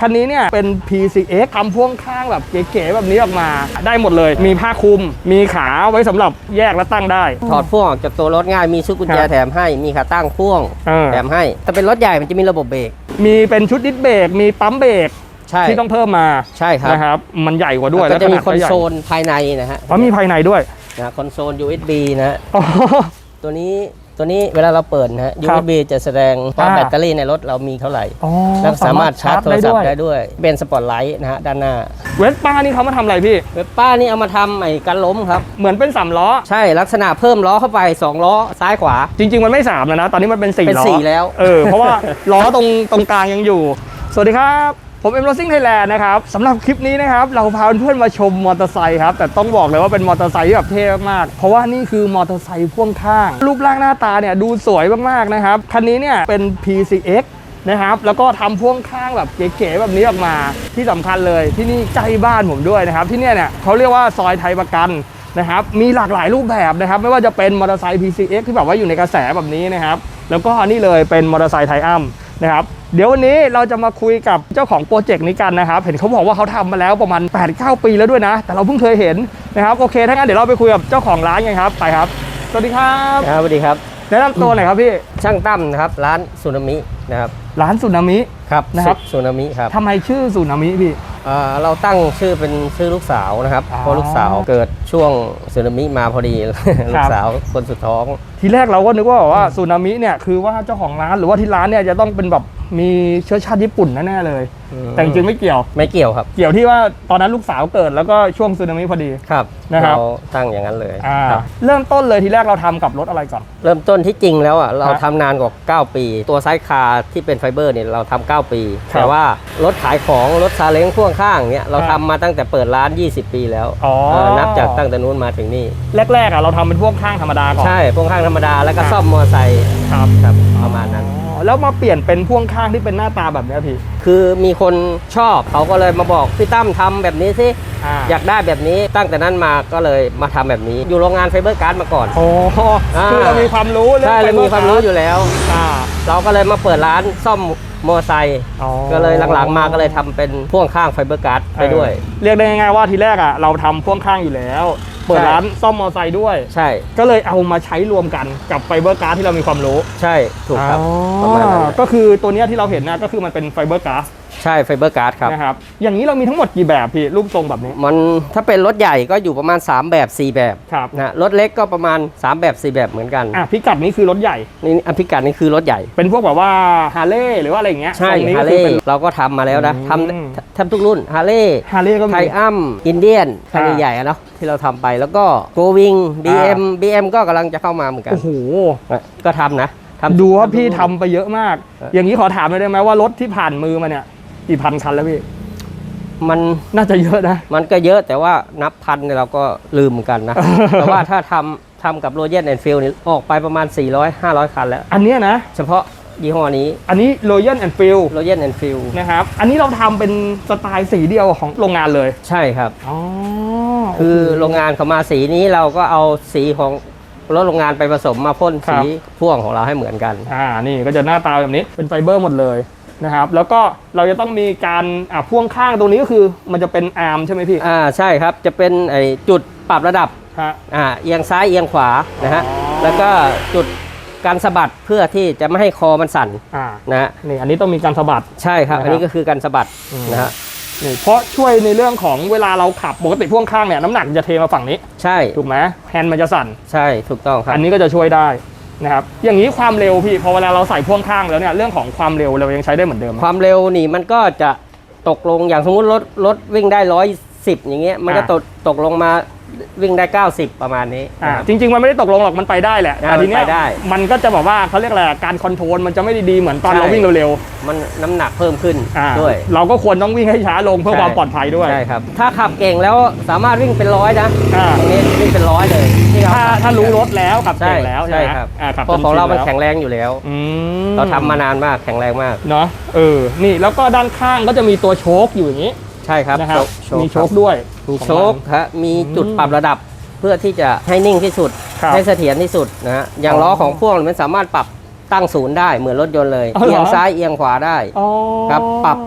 คันนี้เนี่ยเป็น PCX ทำพ่วงข้างแบบเก๋ๆแบบนี้ออกมา ได้หมดเลย มีผ้าคลุม มีขาไว้สำหรับแยกและตั้งได้ ถอดพ่วงออกจากตัวรถง่าย มีชุดกุญแจครับแถมให้ มีขาตั้งพ่วงเออ แถมให้ถ้าเป็นรถใหญ่มันจะมีระบบเบรก มีเป็นชุดดิสเบรก มีปั๊มเบรกใช่ ที่ต้องเพิ่มมาใช่ครับ นะครับ มันใหญ่กว่าด้วยแล้วก็จะมีขคอนก็ใหญ่โซลภายในนะฮะอ๋อมีภายในด้วยนะคอนโซล USB นะฮะ อ๋อตัวนี้ ตัวนี้เวลาเราเปิดนะฮะครับ USB จะแสดงว่าอ่าแบตเตอรี่ในรถเรามีเท่าไหร่อ๋อแล้วสามารถชาร์จโทรศัพท์ได้วยด้วย เป็นสปอตไลท์นะฮะด้านหน้า เวสป้านี่เขามาทำอะไรพี่ เว็บป้านี่เอามาทำไอ้กันล้มครับ เหมือนเป็นสามล้อ ใช่ลักษณะเพิ่มล้อเข้าไป 2 ล้อซ้ายขวา จริง ๆ มันไม่สามแล้วนะ ตอนนี้มันเป็นสี่เป็นล้อสี่แล้ว เออ เพราะว่าล้อตรงตรงกลางยังอยู่ สวัสดีครับ ผมเอ็มโรซิ่งไทยแลนด์นะครับสำหรับคลิปนี้นะครับ เราพาเพื่อนมาชมมอเตอร์ไซค์ครับ แต่ต้องบอกเลยว่าเป็นมอเตอร์ไซค์ที่แบบเท่มาก เพราะว่านี่คือมอเตอร์ไซค์พ่วงข้าง รูปร่างหน้าตาเนี่ยดูสวยมากๆนะครับ คันนี้เนี่ยเป็น PCX นะครับ แล้วก็ทำพ่วงข้างแบบเก๋ๆแบบนี้ออกมาที่สำคัญเลยที่นี่ใกล้บ้านผมด้วยนะครับ ที่เนี่ยเนี่ยเขาเรียกว่าซอยไทยประกันนะครับมีหลากหลายรูปแบบนะครับ ไม่ว่าจะเป็นมอเตอร์ไซค์ PCX ที่แบบว่าอยู่ในกระแสแบบนี้นะครับแล้วก็นี่เลยเป็นมอเตอร์ไซค์ไทอัม นะครับเดี๋ยววันนี้เราจะมาคุยกับเจ้าของโปรเจกต์นี้กันนะครับ เห็นเขาบอกว่าเขาทำมาแล้วประมาณ 8-9 ปีแล้วด้วยนะ แต่เราเพิ่งเคยเห็นนะครับโอเคถ้างั้นเดี๋ยวเราไปคุยกับเจ้าของร้านกันครับไปครับ สวัสดีครับครับสวัสดีครับแนะนำตัวหน่อยครับพี่ช่างตั้มนะครับร้านซูนามินะครับร้านสุนามิครับนะครับซูนามิครับทำไมชื่อสุนามิพี่เอ่อเราตั้งชื่อเป็นชื่อลูกสาวนะครับอ๋อเพราะลูกสาวเกิดช่วงซูนามิมาพอดี ลูกสาวคนสุดท้อง ทีแรกเราก็นึกว่าแบบว่าสุนามิเนี่ยคือว่าเจ้าของร้านหรือว่าที่ร้านเนี่ยจะต้องเป็นแบบมีเชื้อชาติญี่ปุ่นแน่ๆเลยอืมแต่จริงๆไม่เกี่ยว ไม่เกี่ยวครับ เกี่ยวที่ว่าตอนนั้นลูกสาวเกิดแล้วก็ช่วงสึนามิพอดีครับนะครับเราตั้งอย่างนั้นเลยอ่าครับ เริ่มต้นเลยทีแรกเราทำกับรถอะไรก่อน เริ่มต้นที่จริงแล้วอะเราครับทำนานกว่า 9 ปี ตัวไซส์คาร์ที่เป็นไฟเบอร์เนี่ยเราทำ9ปี ครับแต่ว่ารถขายของรถซาเล้งพ่วงข้างเนี่ยเราครับทำมาตั้งแต่เปิดร้าน 20 ปีแล้วอ๋อ เออนับจากตั้งแต่นู้นมาถึงนี่แรกๆอะเราทำเป็นพวกข้างธรรมดาก่อน ใช่พ่วงข้างธรรมดาแล้วก็ครับซ่อมมอไซค์ครับครับประมาณนั้น อ๋อแล้วมาเปลี่ยนเป็นพ่วงข้างที่เป็นหน้าตาแบบเนี้ยพี่คือมีคนชอบเขาก็เลยมาบอกพี่ตั้มทำแบบนี้สิอ่าอยากได้แบบนี้ตั้งแต่นั้นมาก็เลยมาทำแบบนี้ อยู่โรงงานไฟเบอร์การ์ดมาก่อน โอ้อ่าคือเรามีความรู้เรื่องใช่เรามีไฟบความรู้อยู่แล้ว อ่าเราก็เลยมาเปิดร้านซ่อม มอไซค์อ๋อก็เลยหลังๆมาก็เลยทำเป็นพ่วงข้างไฟเบอร์การ์ดไปด้วย เออเรียกได้ง่ายๆว่าทีแรกอะเราทำพ่วงข้างอยู่แล้ว เปิดใช่ ร้านซ่อมมอเตอร์ไซค์ด้วย ใช่ก็เลยเอามาใช้รวมกันกับไฟเบอร์การ์ดที่เรามีความรู้ใช่ถูกครับอ๋อประมาณนั้นก็คือตัวเนี้ยที่เราเห็นนะก็คือมันเป็นไฟเบอร์การ์ด ใช่ไฟเบอร์การ์ดครับนะครับ อย่างนี้เรามีทั้งหมดกี่แบบพี่รูปทรงแบบนี้ มันถ้าเป็นรถใหญ่ก็อยู่ประมาณ 3 แบบ 4 แบบครับนะรถเล็กก็ประมาณ 3 แบบ 4 แบบเหมือนกันอะพิกัดนี้คือรถใหญ่นี่อันพิกัดนี่คือรถใหญ่ เป็นพวกแบบว่าฮาร์เลย์หรือว่าอะไรอย่างเงี้ยใช่ตรงนี้ฮาก็ร์เลคือเป็นย์เราก็ทำมาแล้วนะอืมทำทำทุกรุ่นฮาร์เลย์ฮาร์เลย์ก็ไทมีอัมอินเดียนคันอ่าใหญ่ๆอะเนาะที่เราทำไปแล้วก็โกวิง BM BM ก็กำลังจะเข้ามาเหมือนกันโอ้โหนะก็ทำนะทำดูว่าพี่ทุกทำรุ่นไปเยอะมากเอออย่างนี้ขอถามหน่อยได้ไหมว่ารถที่ผ่านมือมาเนี่ย กี่พันคันแล้วพี่ มันน่าจะเยอะนะ มันก็เยอะแต่ว่านับพันเนี่ยเราก็ลืมเหมือนกันนะ แต่ว่าถ้าทำทำกับโรเจนแอนด์ฟิลนี่ออกไปประมาณ 400 500 คันแล้ว อันเนี้ยนะ เฉพาะยี่ห้อนี้อันนี้ Royal and f i e l โรเจนแอนด์ฟิลนะครับ อันนี้เราทำเป็นสไตล์สีเดียวของโรงงานเลย ใช่ครับ อ๋อคือโรงงานเขามาสีนี้เราก็เอาสีของรถโรงงานไปผสมมาพ่นสีพ่วงของเราให้เหมือนกัน อ่า นี่ก็จะหน้าตาแบบนี้ เป็นไฟเบอร์หมดเลย นะครับ แล้วก็เราจะต้องมีการอ่าพ่วงข้างตรงนี้ก็คือมันจะเป็นอาร์มใช่ไหมพี่อ่าใช่ครับจะเป็นไอจุดปรับระดับฮะ อ่าเอียงซ้ายเอียงขวานะฮะอ๋อ แล้วก็จุดการสะบัดเพื่อที่จะไม่ให้คอมันสั่นอ่านะฮะนี่อันนี้ต้องมีการสะบัด ใช่ครับ นะครับอันนี้ก็คือการสะบัดอืม นะฮะนี่เพราะช่วยในเรื่องของเวลาเราขับปกติพ่วงข้างเนี่ยน้ำหนักจะเทมาฝั่งนี้ใช่ถูกไหมแฮนด์มันจะสั่น ใช่ถูกต้องครับอันนี้ก็จะช่วยได้ นะครับอย่างนี้ความเร็วพี่พอเวลาเราใส่พ่วงข้างแล้วเนี่ยเรื่องของความเร็วเรายังใช้ได้เหมือนเดิมไหม ความเร็วนี่มันก็จะตกลงอย่างสมมุติรถรถวิ่งได้ร้อยสิบอย่างเงี้ยมันก็อ่า ตกตกลงมา วิ่งได้ 90 ประมาณนี้อ่านะครับ จริง ๆ มันไม่ได้ตกลงหรอกมันไปได้แหละอ่าแต่ทีเนี้ยมันไปได้มันก็จะแบบว่าเขาเรียกอะไรการคอนโทรลมันจะไม่ได้ดีเหมือนตอนใช่ เราวิ่งเร็วมันน้ำหนักเพิ่มขึ้นๆอ่าด้วย เราก็ควรต้องวิ่งให้ช้าลงเพื่อใช่ ความปลอดภัยด้วยใช่ครับ ถ้าขับเก่งแล้วสามารถวิ่งเป็นร้อยนะอ่าตรงนี้วิ่งเป็นร้อยเลยที่เถ้าขับถ้ารู้รถแล้วขับใช่เก่งแล้วใช่ใช่ไหมครับอ่าขับเพราะจนของเราชินมันแล้วแข็งแรงอยู่แล้ว อืม เราทำมานานมากแข็งแรงมากเนาะเออ นี่แล้วก็ด้านข้างก็จะมีตัวโชคอยู่อย่างนี้ใช่ครับนะครับ โชคมีโชคครับด้วยมี ของโชคมันฮะมีจุดอืมปรับระดับเพื่อที่จะให้นิ่งที่สุด ครับให้เสถียรที่สุดนะฮะอย่างอ๋อล้อของพ่วงมันสามารถปรับตั้งศูนย์ได้เหมือนรถยนต์เลยอ๋อเหรอ เอียงซ้ายเอียงขวาได้ อ๋อครับปรับ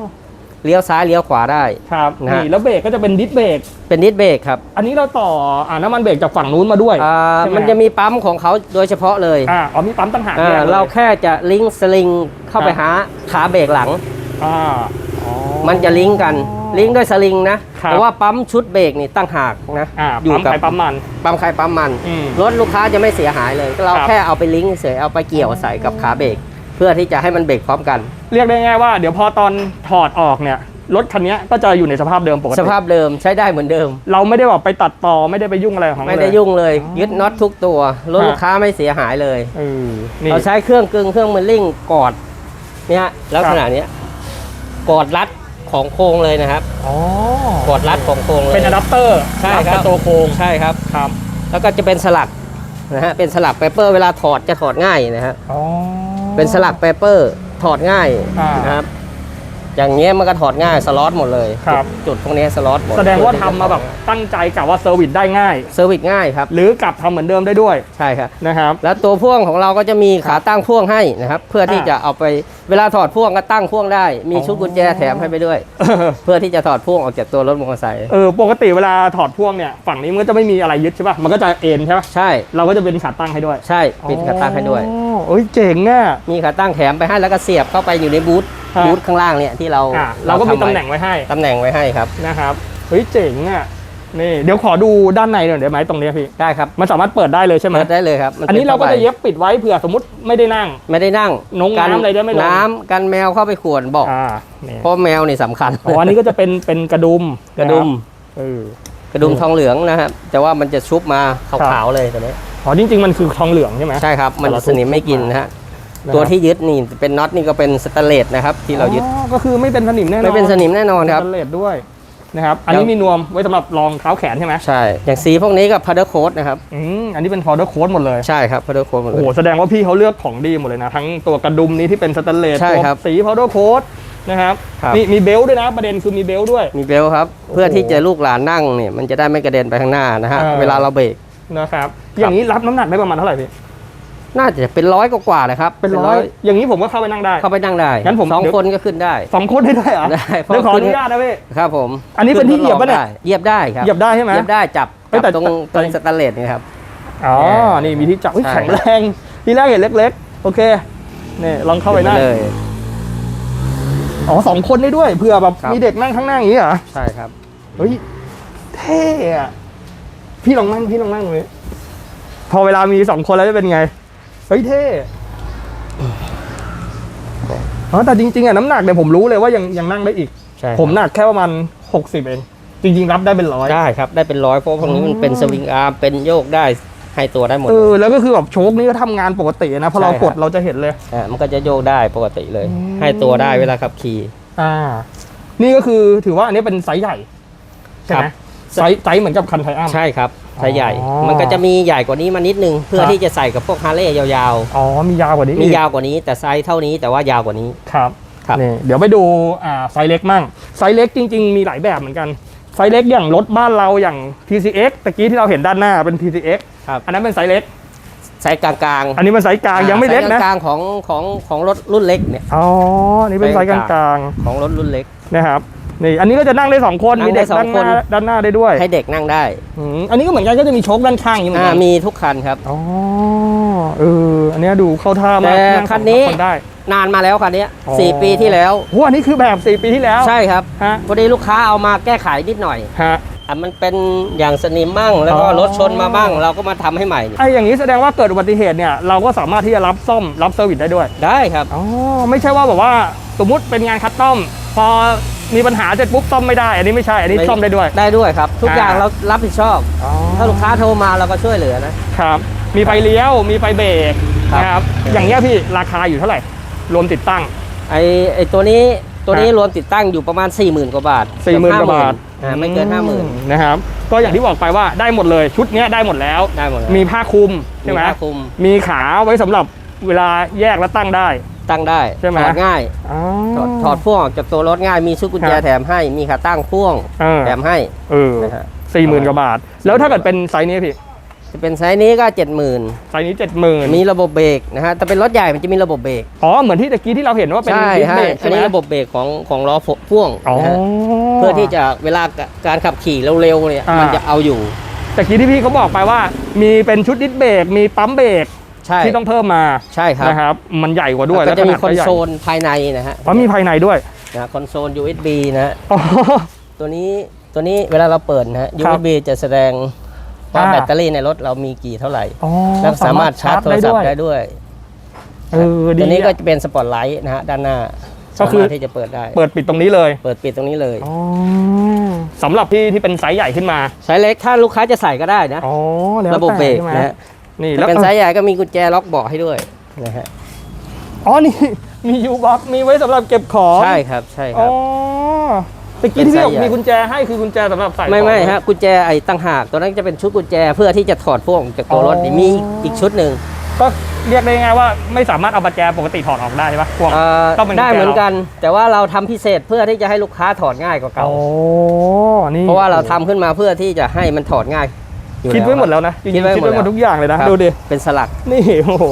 เลี้ยวซ้ายเลี้ยวขวาได้ ครับนะฮะ นี่แล้วเบรกก็จะเป็นดิสเบรกเป็นดิสเบรกครับอันนี้เราต่ออ่าน้ำมันเบรกจากฝั่งนู้นมาด้วยอ่าใช่ไหมันจะมีปั๊มของเขาโดยเฉพาะเลยอ่าอ๋อมีปั๊มต่างหากอ่าแยกลย เราแค่จะลิงก์สลิงเข้าไปครับ หาขาเบรกหลัง อ่าอ๋อ มันจะลิงก์กันลิงก์ด้วยสลิงนะครับเพราะว่าปั๊มชุดเบรกนี่ตั้งหากนะอ่าอยู่ปั๊มกับไปปั๊มมันปั๊มใครปั๊มมันอืมรถลูกค้าจะไม่เสียหายเลยก็เราครับแค่เอาไปลิงก์เฉยเอาไปเกี่ยวใส่กับขาเบรกเพื่อที่จะให้มันเบรกพร้อมกัน เรียกได้ง่ายว่าเดี๋ยวพอตอนถอดออกเนี่ยรถคันนี้ก็จะอยู่ในสภาพเดิมปกติสภาพเดิมใช้ได้เหมือนเดิม เราไม่ได้แบบไปตัดต่อไม่ได้ไปยุ่งอะไรของเขาไม่ได้เลยุ่งเลยอ๋อยึดน็อตทุกตัวรถฮะลูกค้าไม่เสียหายเลยเออนี่เราใช้เครื่องกึ่งเครื่องมือลิ่งกอดเนี่ยลักษณะเนี้ย กอดรัดของโครงเลยนะครับอ๋อกอดรัดของโครงเลยเป็นอะแดปเตอร์ใช่รัดครักับบตัวโครงใช่ครับครับ แล้วก็จะเป็นสลักนะฮะเป็นสลักเปเปอร์เวลาถอดจะถอดง่ายนะฮะอ๋อเป็นสลักเปเปอร์ถอดง่ายอ่านนะครับ อย่างเงี้ยมันก็ถอดง่ายสล็อตหมดเลยครับจุดจุดพวกนี้สล็อตหมดแสดงว่าทำมาแบบตั้งใจกะว่าเซอร์วิสได้ง่าย เซอร์วิสง่ายครับ หรือกลับทำเหมือนเดิมได้ด้วยใช่ครับนะครับ แล้วตัวพ่วงของเราก็จะมีขาตั้งพ่วงให้นะครับ เพื่อที่อ่าจะเอาไปเวลาถอดพ่วงก็ตั้งพ่วงได้ มีชุดอ๋อกุญแจแถมให้ไปด้วย เพื่อที่จะถอดพ่วงออกจากตัวรถมอเตอร์ไซค์เออปกติเวลาถอดพ่วงเนี่ยฝั่งนี้มันก็จะไม่มีอะไรยึดใช่ป่ะมันก็จะเอ็นใช่ป่ะใช่เราก็จะเป็นขาตั้งให้ด้วย ใช่ปิดขาตั้งให้ด้วยอ๋อเอ้ยเจ๋งอะมีขาตั้งแถมไปให้แล้วก็เสียบเข้าไปอยู่ในบูธ ฮะบูธข้างล่างเนี่ยที่เราอะเราก็มีทำตำไว้แหน่งไว้ให้ตำแหน่งไว้ให้ครับนะครับเฮ้ยเจ๋งอะนี่เดี๋ยวขอดูด้านในหน่อยได้ไหมตรงเนี้ยพี่ได้ครับมันสามารถเปิดได้เลยใช่ไหมเปิดได้เลยครับมัอันนี้ป็เราก็ผ้จะใบเย็บปิดไว้เผื่อสมมติไม่ได้นั่ง ไม่ได้นั่งนงกัน้ำอะไรได้ไม่ลงน้ำกันแมวเข้าไปขวนบอกอ่านี่เพราะแมวนี่สำคัญอ๋ออันนี้ก็จะเป็นเป็นกระดุมกระดุมเออกระดุมทองเหลืองนะครับแต่ว่ามันจะชุบมาขาวๆเลยตัวนี้อ๋อจริงๆมันคือทองเหลืองใช่ไหมใช่ครับมันแต่เราสนิมไม่กินนะฮะนะครับ ตัวที่ยึดนี่เป็นน็อตนี่ก็เป็นสแตนเลสนะครับที่เรายึด อ๋อก็คือไม่เป็นสนิมแน่นอนไม่เป็นสนิมแน่นอนครับสแตนเลสด้วยนะครับ อันนี้แล้วมีนวมไว้สำหรับรองเท้าแขนใช่ไหมใช่ อย่างสีพวกนี้กับพัดเดิลโค้ดนะครับ อืม อันนี้เป็น powder coat หมดเลย ใช่ครับพัดเดิลโค้ดหมดโอ้เลโหยแสดงว่าพี่เขาเลือกของดีหมดเลยนะ ทั้งตัวกระดุมนี้ที่เป็นสแตนเลสใช่ตัวครับสี powder coat นะครับครับมีมีเบลต์ด้วยนะ ประเด็นคือมีเบลต์ด้วย มีเบลต์ครับ เพื่อที่จะลูกหลานนั่งเนี่ยมันจะได้ไม่กระเด็นไปข้างหน้านะฮะเออเวลาเราเบรกนะครับ อย่างนี้รับน้ำหนักได้ประมาณเท่าไหร่พี่ น่าจะเป็นร้อยกว่าๆนะครับเป็นร้อยอย่างนี้ผมก็เข้าไปนั่งได้ เข้าไปนั่งได้งั้นผมสองเดี๋ยวคนก็ขึ้นได้สองคนได้ด้วยเหรอได้เพราะเดี๋ยวขออขึ้นนุญาตนะพี่ครับผม อันนี้เป็นที่เหยียบปะเนี่ยขึ้ทดลองได้เหยียบได้ครับเหยียบได้ใช่ไหมเหยียบได้จับเอ้ยจับแต่ตรงแต่ตรงสแตนเลสนี่ครับอ๋อนี่มีที่จับอุ๊ยใช่แข็งแรงทีแรกเห็นเล็ก ๆ โอเคนี่ลองเข้าไปนั่งเลยอ๋อสองคนได้ด้วยเผื่อแบบครับมีเด็กนั่งข้างหน้าอย่างนี้เหรอใช่ครับเฮ้ยเท่อะพี่ลองนั่งพี่ลองนั่งเลยพอเวลามีสองคนแล้วจะเป็นไงเฮ้ยเท่อ๋อแต่จริงๆอะน้ำหนักเนี่ยผมรู้เลยว่ายังยังนั่งได้อีก ใช่ผมหนักแค่ประมาณหกสิบเอง จริง ๆ รับได้เป็นร้อย ได้ครับได้เป็นร้อยเพราะพวกนี้มันเป็นสวิงอาร์มเป็นโยกได้ให้ตัวได้หมดเออแล้วก็คือแบบโชคนี่ก็ทำงานปกตินะพอเราใช่ครับ กดเราจะเห็นเลย อ่ามันก็จะโยกได้ปกติเลย อืม ให้ตัวได้เวลาขับขี่ อ่า นี่ก็คือถือว่าอันนี้เป็นไซส์ใหญ่ใช่ไหมครับ ไซส์ไซส์เหมือนกับคันไทอัมใช่ครับ ไซส์ใหญ่ อ๋อ มันก็จะมีใหญ่กว่านี้มานิดนึง เพื่อครับที่จะใส่กับพวกฮาร์เลย์ยาวอ๋อมียาวกว่านี้ๆ มีอีกยาวกว่านี้แต่ไซส์เท่านี้แต่ว่ายาวกว่านี้ ครับครับ นี่เดี๋ยวไปดูอ่าไซส์เล็กมั่งไซส์เล็กจริง ๆ มีหลายแบบเหมือนกันไซส์เล็กอย่างรถบ้านเราอย่าง PCX ตะกี้ที่เราเห็นด้านหน้าเป็น PCX ครับอันนั้นเป็นไซส์เล็ก ไซส์กลางๆอันนี้เป็นไซส์กลางยังไม่เล็กไซส์นะกลางๆของของของรถรุ่นเล็กเนี่ย อ๋อนี่เป็นไซส์กลางของรถรุ่นเล็กๆนะครับ นี่อันนี้ก็จะนั่งได้สองคนนั่งมีเด็กได้สองด้านหน้าคนด้านหน้าได้ด้วยให้เด็กนั่งได้อืมอันนี้ก็เหมือนกันก็จะมีโชคด้านข้างอย่างนี้เหมือนอ่ากันมีทุกคันครับ อ๋อเอออันเนี้ยดูเข้าท่ามากแต่งสองคันนี้ คนได้ นานมาแล้วคันเนี้ยอ๋อ สี่ปีที่แล้ว โหอันนี้คือแบบ4ปีที่แล้วใช่ครับฮะพอดีลูกค้าเอามาแก้ไขนิดหน่อยฮะ อะมันเป็นอย่างสนิมมั่งแล้วก็อ๋อ รถชนมาบ้าง เราก็มาทำให้ใหม่นี่ไอ้อย่างนี้แสดงว่าเกิดอุบัติเหตุเนี่ยเราก็สามารถที่จะรับซ่อมรับเซอร์วิสได้ด้วยได้ครับ อ๋อไม่ใช่ว่าแบบว่าสมมุติเป็นงานคัสตอม พอมีปัญหาเสร็จปุ๊บซ่อมไม่ได้ อันนี้ไม่ใช่ อันนี้ไม่ซ่อมได้ด้วย ได้ด้วยครับ ทุกอ่าอย่างเรารับผิดชอบอ๋อถ้าลูกค้าโทรมาเราก็ช่วยเหลือนะครับ มีไฟเลี้ยว มีไฟเบรกครับนะครับ อย่างเงี้ยพี่ราคาอยู่เท่าไหร่ รวมติดตั้ง ไอไอตัวนี้ตัวนี้ฮะรวมติดตั้งอยู่ประมาณ 4 0,000 กว่าบาทสี่หมื่นกว่าบาทอ่าไม่เกิน 5 0,000นะครับ ก็อย่างที่บอกไปว่าได้หมดเลยชุดเนี้ยได้หมดแล้วได้หมดเลยมีผ้าคลุมใช่ไหมผ้าคลุมมีขาไว้สำหรับเวลาแยกและตั้งได้ ตั้งได้ใช่ไหม ถอดง่ายอ๋อ ถอดถอดพ่วงออกจากตัวรถง่ายมีชุดกุญแจครับ แถมให้มีขาตั้งพ่วงเออแถมให้เออนะฮะสี่หมื่นกว่าบาท แล้วถ้าเกิดเป็นไซส์นี้พี่จะเป็นไซส์นี้ก็เจ็ดหมื่นไซส์นี้เจ็ดหมื่นมีระบบเบรกนะฮะแต่เป็นรถใหญ่มันจะมีระบบเบรกอ๋อเหมือนที่ตะกี้ที่เราเห็นว่าเป็นใช่ดิสฮะเบรกอัใช่นไหมนี้ระบบเบรกของของล้อพ่วงอ๋อ นะฮะเพื่อที่จะเวลาการขับขี่เร็วๆเนี่ยอ่ามั มันจะเอาอยู่ ตะกี้ที่พี่เขาบอกไปว่า มีเป็นชุดดิสเบรกมีปั๊มเบรก ใช่ ที่ต้องเพิ่มมาใช่ครับนะครับ มันใหญ่กว่าด้วยแล้วก็จะมีขนาดคอนใหญ่โซลภายในนะฮะอ๋อมีภายในด้วยนะคอนโซล USB นะฮะอ๋อ ตัวนี้ตัวนี้เวลาเราเปิดนะฮะ ครับ USB จะแสดงว่าอ่า แบตเตอรี่ในรถเรามีกี่เท่าไหร่ อ๋อแล้วสามารถชาร์จโทรศัพท์ได้ด้วย เออดีตัวนี้ก็อะ จะเป็นสปอตไลท์นะฮะด้านหน้าก็คือ สามารถที่จะเปิดได้เปิดปิดตรงนี้เลยเปิดปิดตรงนี้เลยอ๋อสำหรับที่ที่เป็นไซส์ใหญ่ขึ้นมาไซส์เล็กถ้าลูกค้าจะใส่ก็ได้นะ อ๋อแล้วระบบแต่เบรกใช่ไหมนะฮะ นี่ถ้าแล้วเป็นไซส์ใหญ่ก็มีกุญแจล็อกเบาะให้ด้วยนะฮะอ๋อนี่มียูบ็อกมีไว้สำหรับเก็บของใช่ครับใช่คอ๋รัอบตะกี้ที่พี่บอกเป็นไซส์ใหญ่ มีกุญแจให้คือกุญแจสำหรับใส่ไม่ของ ไม่ฮะกุญแจไอ้ตั้งหากตัวนั้นจะเป็นชุดกุญแจเพื่อที่จะถอดพวกออกจากตัวรถอ๋อมีอีกชุดหนึ่งก็เรียกได้ไงายว่าไม่สามารถเอาประแจปกติถอดออกได้ใช่ปะพวกเอ่อต้องเป็นกุญแจได้เหมือนกัน แต่ว่าเราทำพิเศษเพื่อที่จะให้ลูกค้าถอดง่ายกว่าเก่า โอ้นี่เพราะว่าเราทำขึ้นมาเพื่อที่จะให้มันถอดง่าย อยู่คิดไว้หมดแล้วนะจริงคิดๆไว้คิดหมดไว้หมดแล้วทุกอย่างเลยนะครับ ดูดิเป็นสลักนี่โอ้โห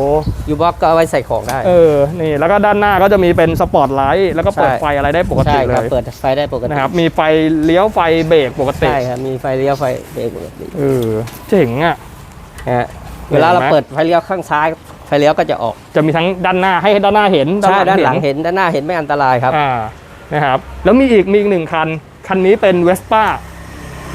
ยูบ็อกก็เอาไว้ใส่ของได้ เออนี่แล้วก็ด้านหน้าก็จะมีเป็นสปอร์ตไลท์แล้วก็เปิดใช่ ไฟอะไรได้ปกติใช่เลครับยเปิดไฟได้ปกตินะครับมีไฟเลี้ยวไฟเบรกปกติใช่ครับมีไฟเลี้ยวไฟเบรกปกติเออเจ๋งอะนะฮะเวลาเราเปิดไฟเลี้ยวข้างซ้ายไฟเลี้ยวก็จะออกจะมีทั้งด้านหน้าให้ด้านหน้าเห็นใช่ด้านหลังเห็นด้านหน้าเห็นไม่อันตรายครับ อ่านะครับแล้วมีอีกมีอีกหนึ่งคัน คันนี้เป็นเวสป้า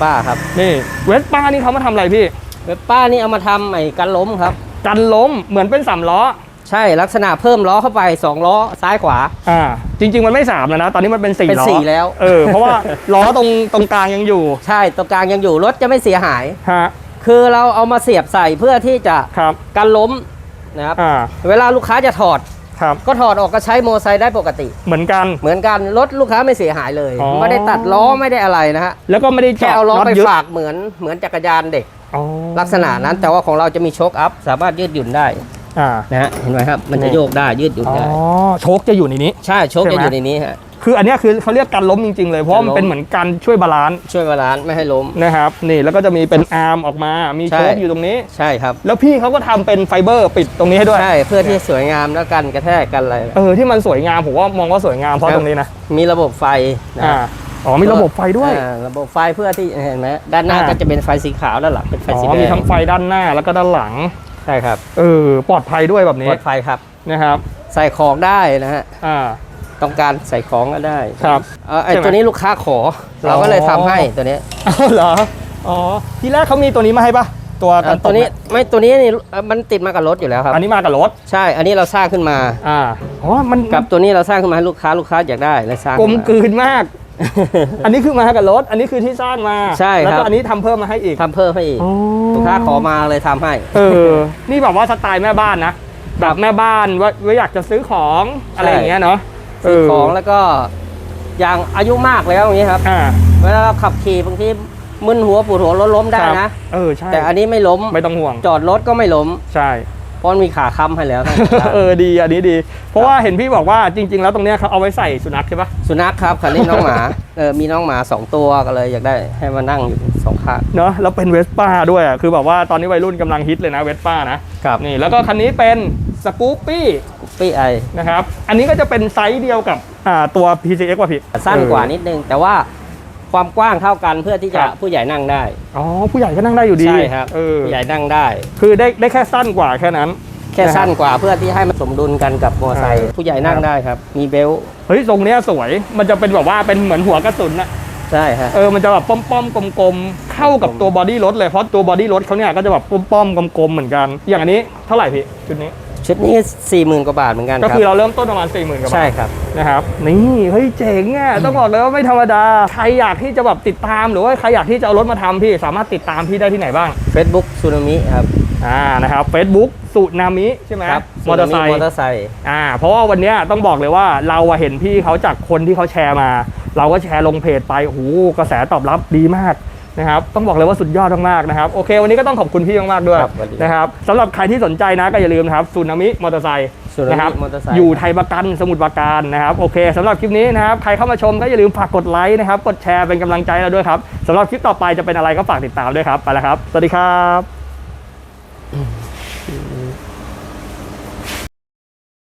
ป้าครับนี่เวสป้านี่เขามาทำอะไรพี่ เว็บป้านี่เอามาทำไอ้กันล้มครับ กันล้มเหมือนเป็นสามล้อใช่ลักษณะเพิ่มล้อเข้าไป2ล้อซ้ายขวา อ่า จริง ๆ มันไม่สามแล้วนะ ตอนนี้มันเป็นสี่เป็นล้อสี่แล้ว เออเพราะว่า ล้อตรงตรงกลางยังอยู่ใช่ตรงกลางยังอยู่รถจะไม่เสียหาย ฮะคือเราเอามาเสียบใส่เพื่อที่จะครับ กันล้มนะครับอ่า เวลาลูกค้าจะถอด ครับก็ถอดออกก็ใช้โมอไซค์ได้ปกติ เหมือนกัน เหมือนกันรถลูกค้าไม่เสียหายเลย อ๋อ ไม่ได้ตัดล้อไม่ได้อะไรนะฮะแล้วก็ไม่ได้แค่เอาล้อไปยึดฝากเหมือนเหมือนจักรยานเด็ก อ๋อลักษณะนั้นแต่ว่าของเราจะมีโชคอัพ สามารถยืดหยุ่นได้อ่านะฮะเห็นไหมครับ มันจะนี่โยกได้ยืดหยุ่นอ๋อได้ โชคจะอยู่ในนี้ ใช่โชคใช่จะไหม อยู่ในนี้ฮะ คืออันเนี้ยคือเขาเรียกกันล้มจริงๆเลยเพราะว่ามันกันล้มเป็นเหมือนการช่วยบาลานซ์ช่วยบาลานซ์ไม่ให้ล้มนะครับนี่แล้วก็จะมีเป็นอาร์มออกมา มีใช่โชคอยู่ตรงนี้ใช่ครับ แล้วพี่เขาก็ทำเป็นไฟเบอร์ปิดตรงนี้ให้ด้วยใช่เพื่อที่สวยงามแล้วกันกระแทกกันอะไรเออที่มันสวยงามผมว่ามองว่าสวยงามเพราะครับตรงนี้นะมีระบบไฟนะอ่าอ๋อมีระบบไฟด้วยอ่าระบบไฟเพื่อที่เห็นไหมด้านหน้าอ่าก็จะเป็นไฟสีขาวด้านหลังเป็นไฟอ๋สีอแดมีงทั้งไฟด้านหน้าแล้วก็ด้านหลังใช่ครับเออปลอดภัยด้วยแบบปนี้ลอดไฟครับนะครับ ใส่ของได้นะฮะอ่า ต้องการใส่ของก็ได้ครับเออไอใช่ไหมตัวนี้ลูกค้าขอ เราก็เลยทำให้ตัวนี้อ้าวเหรออ๋อทีแรกเขามีตัวนี้มาให้ปะตัวเอ่กัอนตัวนี้ไม่ตัวนี้นี่เอ่อมันติดมากับรถอยู่แล้วครับ อันนี้มากับรถใช่ อันนี้เราสร้างขึ้นมา อ่าอ๋อมันกับตัวนี้เราสร้างขึ้นมาให้ลูกค้าลูกค้าอยากได้เลยสร้างกลมขึ้นกลืนมาก อันนี้คือมากับรถ อันนี้คือที่สร้างมาใช่แล้วครัก็บอันนี้ทำเพิ่มมาให้อีกทำเพิ่มให้อีก อ๋อลูกค้าขอมาเลยทำให้ เออ นี่แบบว่าสไตล์แม่บ้านนะแบบแม่บ้านว่าว่าอยากจะซื้อของอะไรอย่างเงี้ยเนาะ ซื้อเของแล้วก็อย่างอายุมากแล้วอย่างนี้ครับอ่าเวลาเราขับขี่บางทีมึนหัวปวดหัวรถล้มได้ครับนะเออใช่แต่อันนี้ไม่ล้มไม่ต้องห่วง จอดรถก็ไม่ล้มใช่เพราะมันมีขาค้ำให้แล้วนะเออดีอันนี้ดี เพราะว่าเห็นพี่บอกว่าจริง ๆ แล้วตรงเนี้ยเขาเอาไว้ใส่สุนัขใช่ปะสุนัขครับคันนี้น้องหมาเออมีน้องหมาสองตัวก็เลยอยากได้ให้มานั่งอยู่สองข้างเนาะแล้วเป็นเวสป้าด้วยอะคือแบบว่าตอนนี้วัยรุ่นกำลังฮิตเลยนะเวสป้านะครับนี่แล้วก็คันนี้เป็นสกูปปี้ ปี้ไอนะครับ อันนี้ก็จะเป็นไซส์เดียวกับอ่าตัว PCX ว่ะพี่ สั้นกว่าเออนิดนึง แต่ว่าความกว้างเท่ากันเพื่อที่จะครับผู้ใหญ่นั่งได้ อ๋อ ผู้ใหญ่ก็นั่งได้อยู่ดี ใช่ครับเออผู้ใหญ่นั่งได้ คือได้ได้แค่สั้นกว่าแค่นั้น แค่สั้นกว่าเพื่อที่ให้มันสมดุลกันกับมอเตอร์ไซค์อ่าผู้ใหญ่นั่งได้ครับ มีเบลต์เฮ้ยทรงเนี้ยสวย มันจะเป็นแบบว่าเป็นเหมือนหัวกระสุนอะใช่ฮะเออมันจะแบบป้อมๆกลมๆเข้ากับตัวบอดี้รถเลยเพราะตัวบอดี้รถเขาเนี่ยก็จะแบบป้อมๆกลมๆเหมือนกัน อย่างอันนี้เท่าไหร่พี่ชุดนี้ ชุดนี้สี่หมื่นกว่าบาทเหมือนกันก็ครับคือเราเริ่มต้นประมาณ4 0,000กับใช่ครับนะครับนี่เฮ้ยเจ๋งอะต้องบอกเลยว่าไม่ธรรมดา ใครอยากที่จะแบบติดตามหรือว่าใครอยากที่จะเอารถมาทำพี่สามารถติดตามพี่ได้ที่ไหนบ้าง Facebook ซูนามิครับอ่านะครับ Facebook สุนามิใช่ไหมครับมอเตอร์ไซ Tsunami ค์มอเตอร์ไซค์อ่าเพราะว่าวันเนี้ยต้องบอกเลยว่าเราอะเห็นพี่เขาจากคนที่เขาแชร์มา เราก็แชร์ลงเพจไปโอ้โหกระแสตอบรับดีมาก นะครับต้องบอกเลยว่าสุดยอดมากๆนะครับโอเค วันนี้ก็ต้องขอบคุณพี่มากๆด้วยครับสวัสดี นะครับสำหรับใครที่สนใจนะก็อย่าลืมนะครับซูนามิมอเตอร์ไซค์ซูนามินะครับมอเตอร์ไซค์ อยู่ไทยประกันสมุทรปราการนะครับโอเคสำหรับคลิปนี้นะครับใครเข้ามาชมก็อย่าลืมฝากกดไลค์นะครับกดแชร์เป็นกำลังใจให้เราด้วยครับสำหรับคลิปต่อไปจะเป็นอะไรก็ฝากติดตามด้วยครับไปแล้วครับ สวัสดีครับส